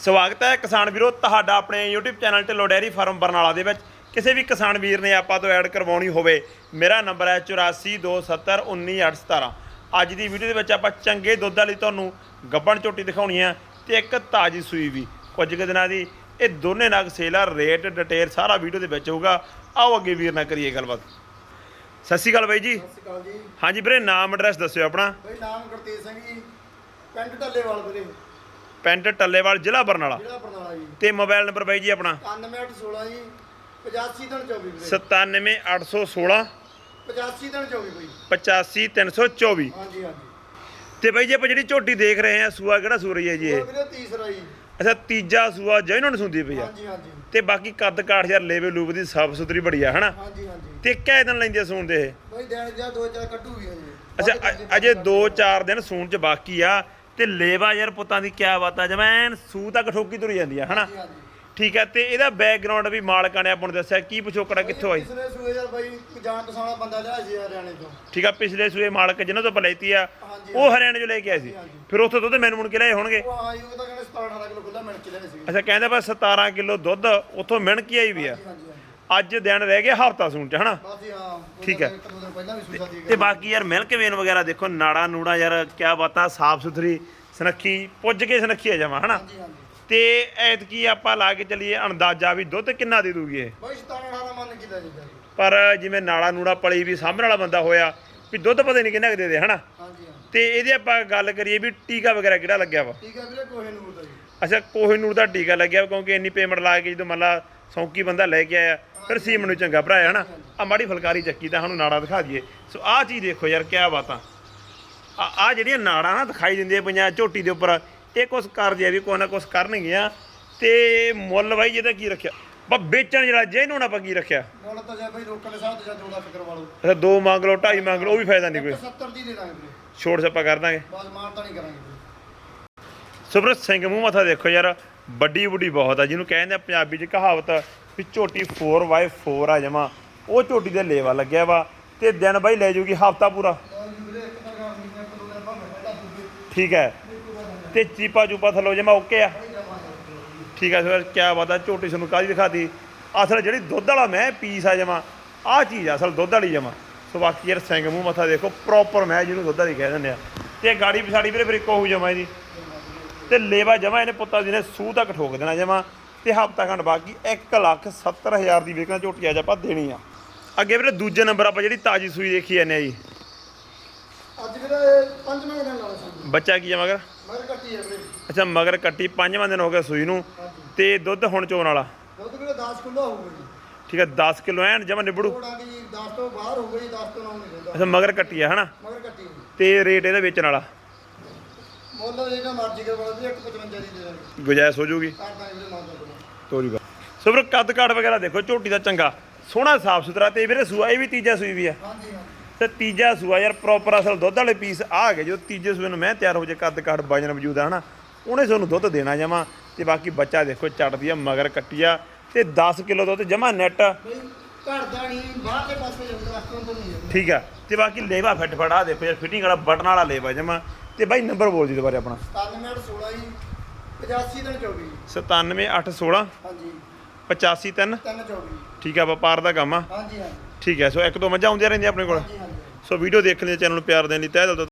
ਸਵਾਗਤ ਹੈ ਕਿਸਾਨ ਵੀਰੋ ਤੁਹਾਡਾ ਆਪਣੇ YouTube channel Dhillon dairy farm Barnala ਦੇ ਵਿੱਚ। ਕਿਸੇ ਵੀ ਕਿਸਾਨ ਵੀਰ ਨੇ ਆਪਾਂ ਤੋਂ ਐਡ ਕਰਵਾਉਣੀ ਹੋਵੇ ਮੇਰਾ ਨੰਬਰ ਹੈ 8427191817 ਅੱਜ ਦੀ ਵੀਡੀਓ ਦੇ ਵਿੱਚ ਆਪਾਂ ਚੰਗੇ ਦੁੱਧ ਵਾਲੀ ਤੁਹਾਨੂੰ ਗੱਬਣ ਝੋਟੀ ਦਿਖਾਉਣੀ ਆ ਤੇ ਇੱਕ ਤਾਜੀ ਸੂਈ ਵੀ। ਕੁਝ ਕੁ ਦਿਨਾਂ ਦੀ ਇਹ ਦੋਨੇ ਨਗ ਸੇਲ ਆ ਰੇਟ ਡਿਟੇਲ ਸਾਰਾ ਵੀਡੀਓ ਦੇ ਵਿੱਚ ਹੋਊਗਾ। ਆਓ ਅੱਗੇ ਵੀਰ ਨਾਲ ਕਰੀਏ ਗੱਲਬਾਤ। ਸਤਿ ਸ਼੍ਰੀ ਅਕਾਲ ਬਾਈ ਜੀ। ਸਤਿ ਸ਼੍ਰੀ ਅਕਾਲ ਜੀ। ਹਾਂਜੀ ਵੀਰੇ ਨਾਮ ਐਡਰੈਸ ਦੱਸਿਓ ਆਪਣਾ। ਬਈ ਨਾਮ ਗੁਰਤੇਜ ਸਿੰਘ ਜੀ ਪਿੰਡ ਢੱਲੇਵਾਲ ਵੀਰੇ। ਪਿੰਡ ਟੱਲੇਵਾਲ ਜ਼ਿਲ੍ਹਾ ਬਰਨਾਲਾ। ਜੀ। ਤੇ ਮੋਬਾਈਲ ਨੰਬਰ ਬਾਈ ਜੀ ਆਪਣਾ। 9816 ਜੀ 85 ਦਿਨ 24 ਵੀਰੇ। 97816 85 ਦਿਨ 24 ਬਈ। 85324 ਹਾਂਜੀ ਹਾਂਜੀ। ਤੇ ਬਾਈ ਜੀ ਆਪਾਂ ਜਿਹੜੀ ਝੋਟੀ ਦੇਖ ਰਹੇ ਆ ਸੂਆ ਕਿਹੜਾ ਸੂ ਰਹੀ ਹੈ ਜੀ ਇਹ? ਵੀਰੇ ਤੀਸਰਾ ਜੀ। ਅੱਛਾ ਤੀਜਾ ਸੂਆ ਜੈਨੂਨ ਸੁੰਦੀ ਪਈ ਆ। ਹਾਂਜੀ ਹਾਂਜੀ। ਤੇ ਬਾਕੀ ਕੱਦ ਕਾਠ ਯਾਰ ਲੇਵੇ ਲੂਬ ਦੀ ਸਾਫ਼ ਸੁਥਰੀ ਬੜੀ ਆ ਹਨਾ? ਹਾਂਜੀ ਹਾਂਜੀ। ਤੇ ਕਿਹ ਦਿਨ ਲੈਂਦੇ ਆ ਸੂਣ ਦੇ ਇਹ? ਬਈ ਦਿਨ ਜਾਂ ਦੋ ਚਾਰ ਕੱਢੂਗੀ ਹਜੇ। ਅੱਛਾ ਅ- ਅਜੇ 2-4 ਦਿਨ ਸੂਣ ਚ ਬਾਕੀ ਆ। ਤੇ ਲੇਵਾ ਯਾਰ ਪੁੱਤਾਂ ਦੀ ਕਿਆ ਬਾਤ ਆ ਜਮੈਨ ਸੂ ਤੱਕ ਠੋਕੀ ਤੁਰੀ ਜਾਂਦੀ ਆ ਹਨਾ? ਠੀਕ ਹੈ ਤੇ ਇਹਦਾ ਬੈਕਗ੍ਰਾਉਂਡ ਵੀ ਮਾਲਕਾਂ ਨੇ ਆਪਾਂ ਨੂੰ ਦੱਸਿਆ ਕੀ ਪਿਛੋਕੜਾ ਕਿੱਥੋਂ ਆਈ? ਪਿਛਲੇ ਸੂਏ ਯਾਰ ਬਈ ਜਾਣ ਪਛਾਣਾ ਬੰਦਾ ਲਿਆ ਸੀ ਹਰਿਆਣੇ ਤੋਂ। ਠੀਕ ਆ ਪਿਛਲੇ ਸੂਏ ਮਾਲਕ ਜਿਹਨਾਂ ਤੋਂ ਪਲੈਤੀ ਆ ਉਹ ਹਰਿਆਣੇ ਚੋਂ ਲੈ ਕੇ ਆਏ ਸੀ। ਫਿਰ ਉੱਥੋਂ ਦੁੱਧ ਮੈਨੂੰ ਮੁਣ ਕੇ ਲਿਆਏ ਹੋਣਗੇ। ਉਹ ਹਾਂ ਜੀ ਉਹ ਤਾਂ ਕਹਿੰਦੇ 17 18 ਕਿਲੋ ਖੁੱਲਾ ਮਿਣ ਕੇ ਲਿਆ ਸੀ। ਅੱਛਾ ਕਹਿੰਦੇ ਬਸ 17 ਕਿਲੋ ਦੁੱਧ ਉੱਥੋਂ ਮਿਣ ਕੇ ਆਈ ਵੀ ਆ। ਅੱਜ ਦਿਨ ਰਹਿ ਗਿਆ ਹਫਤਾ ਸੂਣ ਚ ਹਨਾ? ਬਸ ਜੀ ਹਾਂ ਉਹ ਠੀਕ ਹੈ। ਇੱਕ ਦੋ ਦਿਨ ਪਹਿਲਾਂ ਵੀ ਸੂਸਾ ਦੀ ਤੇ ਬਾਕੀ ਯਾਰ ਮਿਲਕ ਵੇਨ ਵਗੈਰਾ ਦੇਖੋ ਨਾੜਾ ਨੂੜਾ ਯਾਰ ਕਿਆ ਬਾਤਾਂ ਸਾਫ਼ ਸੁਥਰੀ ਸੁਨੱਖੀ ਪੁੱਜ ਕੇ ਸੁਨੱਖੀ ਆ ਜਾਵਾਂ ਹਨਾ? ਹਾਂਜੀ ਹਾਂਜੀ। ਤੇ ਐਤਕੀ ਆਪਾਂ ਲਾ ਕੇ ਚੱਲੀਏ ਅੰਦਾਜ਼ਾ ਵੀ ਦੁੱਧ ਕਿੰਨਾ ਦੇ ਦੂਗੀ ਇਹ? ਬਈ 17 18 ਮੰਨ ਕੇ ਲੈ ਜੀ ਪਰ ਜਿਵੇਂ ਨਾੜਾ ਨੂੜਾ ਪਲੀ ਵੀ ਸਾਹਮਣੇ ਵਾਲਾ ਬੰਦਾ ਹੋਇਆ ਵੀ ਦੁੱਧ ਪਤਾ ਨਹੀਂ ਕਿੰਨਾ ਕੁ ਦੇ ਦੇ ਹਨਾ? ਹਾਂਜੀ ਹਾਂ ਤੇ ਇਹਦੇ ਆਪਾਂ ਗੱਲ ਕਰੀਏ ਵੀ ਟੀਕਾ ਵਗੈਰਾ ਕਿਹੜਾ ਲੱਗਿਆ ਵਾ? ਠੀਕ ਹੈ ਵੀਰੇ ਕੋਹੇ ਨੂਰ ਦਾ ਜੀ। ਅੱਛਾ ਕੋਹੀਨੂਰ ਦਾ ਟੀਕਾ ਲੱਗਿਆ ਕਿਉਂਕਿ ਇੰਨੀ ਪੇਮੈਂਟ ਲਾ ਕੇ ਜਦੋਂ ਮੰਨ ਲਾ ਸੌਂਕੀ ਬੰਦਾ ਲੈ ਕੇ ਆਇਆ ਫਿਰ ਸੀ ਮੈਨੂੰ ਚੰਗਾ ਭਰਾ ਹੈ ਹਨਾ? ਆ ਮਾੜੀ ਫਲਕਾਰੀ ਚੱਕੀ ਤਾਂ ਸਾਨੂੰ ਨਾੜਾ ਦਿਖਾ ਦਈਏ। ਸੋ ਆਹ ਚੀਜ਼ ਦੇਖੋ ਯਾਰ ਕਿਆ ਬਾਤਾਂ। ਆ ਆ ਜਿਹੜੀਆਂ ਨਾੜਾਂ ਨਾ ਦਿਖਾਈ ਦਿੰਦੀਆਂ ਪਈਆਂ ਝੋਟੀ ਦੇ ਉੱਪਰ ਇਹ ਕੁਛ ਕਰਦੇ ਆ ਵੀ ਕੋਈ ਨਾ ਕੁਛ ਕਰਨਗੀਆਂ। ਤੇ ਮੁੱਲ ਬਾਈ ਇਹਦਾ ਕੀ ਰੱਖਿਆ? ਬਾ ਵੇਚਣ ਜਿਹੜਾ ਜੇ ਨੂੰ ਕੀ ਰੱਖਿਆ? ਮੁੱਲ ਤਾਂ ਜੇ ਬਈ ਰੋਕਣ ਦੇ ਸਾਹ ਤੇ ਜਾਂ 2 ਲੱਖ ਕਰਵਾ ਲਓ। ਅੱਛਾ ਦੋ ਮੰਗ ਲਓ ਢਾਈ ਮੰਗ ਲਓ ਉਹ ਵੀ ਫਾਇਦਾ ਨਹੀਂ ਕੋਈ। 70 ਦੀ ਦੇ ਦਾਂਗੇ ਵੀਰੇ। ਛੋੜ ਛੱਪਾ ਕਰ ਦਾਂਗੇ। ਬਾਅਦ ਮਾਰ ਤਾਂ ਨਹੀਂ ਕਰਾਂਗੇ ਵੀਰੇ। ਸੁਬਰਤ ਸਿੰਘ ਮੂੰਹ ਮੱਥਾ ਦੇਖੋ ਯਾਰ ਵੱਡੀ ਵੱਡੀ ਬਹੁਤ ਆ ਜਿਹਨੂੰ ਕਹਿੰਦੇ ਆ ਪੰਜਾਬੀ 'ਚ ਕਹਾਵਤ ਵੀ ਝੋਟੀ 4x4 ਆ ਜਮਾ। ਉਹ ਝੋਟੀ ਦੇ ਲੇਵਾ ਲੱਗਿਆ ਵਾ ਤੇ ਦਿਨ ਬਾਈ ਲੈ ਜੂਗੀ ਹਫਤਾ ਪੂਰਾ। ਠੀਕ ਹੈ। ਤੇ ਚੀਪਾ ਚੂਪਾ ਥੱਲੋ ਜਮਾ ਓਕੇ ਆ। ਠੀਕ ਹੈ, ਸਰ ਕੀ ਬਾਤ ਆ, ਝੋਟੀ ਸਾਨੂੰ ਕਾਹਦੀ ਦਿਖਾਤੀ? ਅਸਲ ਜਿਹੜੀ ਦੁੱਧ ਵਾਲਾ ਮੈਂ ਪੀਸ ਆ ਜਮਾ, ਆਹ ਚੀਜ਼ ਆ ਅਸਲ ਦੁੱਧ ਵਾਲੀ ਜਮਾ। ਸੋ ਬਾਕੀ ਯਾਰ ਸਿੰਘ ਮੂੰਹ ਮੱਥਾ ਦੇਖੋ ਪ੍ਰੋਪਰ ਮੈਂ ਜਿਹਨੂੰ ਦੁੱਧ ਵਾਲੀ ਕਹਿ ਦਿੰਦੇ ਆ। ਤੇ ਗਾੜੀ ਪਛਾੜੀ ਵੀਰੇ ਫਿਰ ਇੱਕੋ ਹੋ ਜਮਾ ਇਹਦੀ। ਤੇ ਲੇਵਾ ਜਮਾ ਇਹਨੇ ਪੁੱਤਾਂ ਜੀ ਨੇ ਸੂਹ ਤੱਕ ਠੋਕ ਦੇਣਾ ਜਮਾ। ਤੇ ਹਫਤਾ ਖੰਡ ਬਾਕੀ 1 ਲੱਖ 70 ਹਜ਼ਾਰ ਦੀ ਵੇਚਣਾ ਝੋਟੀ ਅੱਜ ਆਪਾਂ ਦੇਣੀ ਆ। ਅੱਗੇ ਵੀਰੇ ਦੂਜੇ ਨੰਬਰ ਆਪਾਂ ਜਿਹੜੀ ਤਾਜੀ ਸੂਈ ਦੇਖੀ ਜਾਂਦੇ ਆ ਜੀ। ਅੱਜ ਵੀਰੇ ਪੰਜਵਾਂ ਦਿਨ ਲਾਣਾ ਸੀ ਬੱਚਾ ਕੀ ਆ ਮਗਰ? ਮਗਰ ਕੱਟੀ ਹੈ ਵੀਰੇ। ਅੱਛਾ ਮਗਰ ਕੱਟੀ ਪੰਜਵਾਂ ਦਿਨ ਹੋ ਗਿਆ ਸੂਈ ਨੂੰ। ਤੇ ਦੁੱਧ ਹੁਣ ਚੋਣ ਵਾਲਾ? ਦੁੱਧ ਵੀਰੇ 10 ਕਿਲੋ ਹੋਊਗਾ ਜੀ। ਠੀਕ ਹੈ 10 ਕਿਲੋ ਐਨ ਜਮਾ ਨਿਬੜੂ। ਥੋੜਾ ਦੀ 10 ਤੋਂ ਬਾਹਰ ਹੋ ਗਈ 10 ਤੋਂ 9 ਨਹੀਂ ਅੱਛਾ ਮਗਰ ਕੱਟੀ ਆ ਹਨਾ? ਮਗਰ ਕੱਟੀ। ਤੇ ਰੇਟ ਇਹਦਾ ਵੇਚਣ ਵਾਲਾ? ਮੁੱਲ ਜਿਹੜਾ ਮਰਜ਼ੀ ਕਰਵਾ ਲਓ ਵੀਰੇ 155 ਦੀ ਦੇ ਦਾਂਗੇ ਗੁਜਾਇਸ਼ ਹੋ ਜੂਗੀ ਕਰ ਦਾਂਗੇ ਵੀਰੇ ਮਾਂ ਦਾ ਤੋਰੀ ਸੋ ਵੀਰੇ ਕੱਦ ਕਾਠ ਵਗੈਰਾ ਦੇਖੋ ਝੋਟੀ ਦਾ ਚੰਗਾ। ਸੋਹਣਾ ਸਾਫ਼ ਸੁਥਰਾ ਤੇ ਵੀਰੇ ਸੂਆ ਇਹ ਵੀ ਤੀਜਾ ਸੂਈ ਵੀ ਆ। ਹਾਂਜੀ ਹਾਂ ਤੇ ਤੀਜਾ ਸੂਆ ਯਾਰ ਪ੍ਰੋਪਰ ਅਸਲ ਦੁੱਧ ਵਾਲੇ ਪੀਸ ਆ ਗਏ। ਜਦੋਂ ਤੀਜੇ ਸੂਏ ਨੂੰ ਮੈਂ ਤਿਆਰ ਹੋ ਜੇ ਕੱਦ ਕਾਠ ਵਜਨ ਵਜੂਦ ਆ ਹਨਾ? ਉਹਨੇ ਤੁਹਾਨੂੰ ਦੁੱਧ ਦੇਣਾ ਜਮਾ। ਤੇ ਬਾਕੀ ਬੱਚਾ ਦੇਖੋ ਚੜਦੀ ਆ ਮਗਰ ਕੱਟੀ ਆ। ਤੇ 10 ਕਿਲੋ ਦੁੱਧ ਜਮਾ ਨੈਟ ਬਈ ਘਰ ਦਾ ਨਹੀਂ ਬਾਹਰਲੇ ਪਾਸੇ ਜਾਂਦਾ ਰਸਤੋਂ ਤੋਂ ਨਹੀਂ ਜਾਂਦਾ ਠੀਕ ਆ। ਤੇ ਬਾਕੀ ਲੇਵਾ ਫਿੱਟ ਫੜਾ ਦੇਖੋ ਯਾਰ ਫਿਟਿੰਗ ਵਾਲਾ ਬਟਨ ਵਾਲਾ ਲੇਵਾ ਜਮਾ। ਤੇ ਬਾਈ ਨੰਬਰ ਬੋਲ ਜੀ ਦੁਬਾਰੇ ਆਪਣਾ। 97 16 ਜੀ 85 ਦਿਨ 24 ਜੀ 97816 ਹਾਂਜੀ। 853 3 24 ਠੀਕ ਆ ਵਪਾਰ ਦਾ ਕੰਮ ਆ। ਹਾਂਜੀ ਹਾਂਜੀ। ਠੀਕ ਹੈ ਸੋ ਇੱਕ ਦੋ ਮੱਝਾਂ ਆਉਂਦੀਆਂ ਰਹਿੰਦੀਆਂ ਆਪਣੇ ਕੋਲ। ਹਾਂਜੀ ਹਾਂਜੀ। ਸੋ ਵੀਡੀਓ ਦੇਖਣ ਲਈ ਚੈਨਲ ਨੂੰ ਪਿਆਰ ਦੇਣ ਲਈ ਤਹਿ ਦਿਲ ਤੋਂ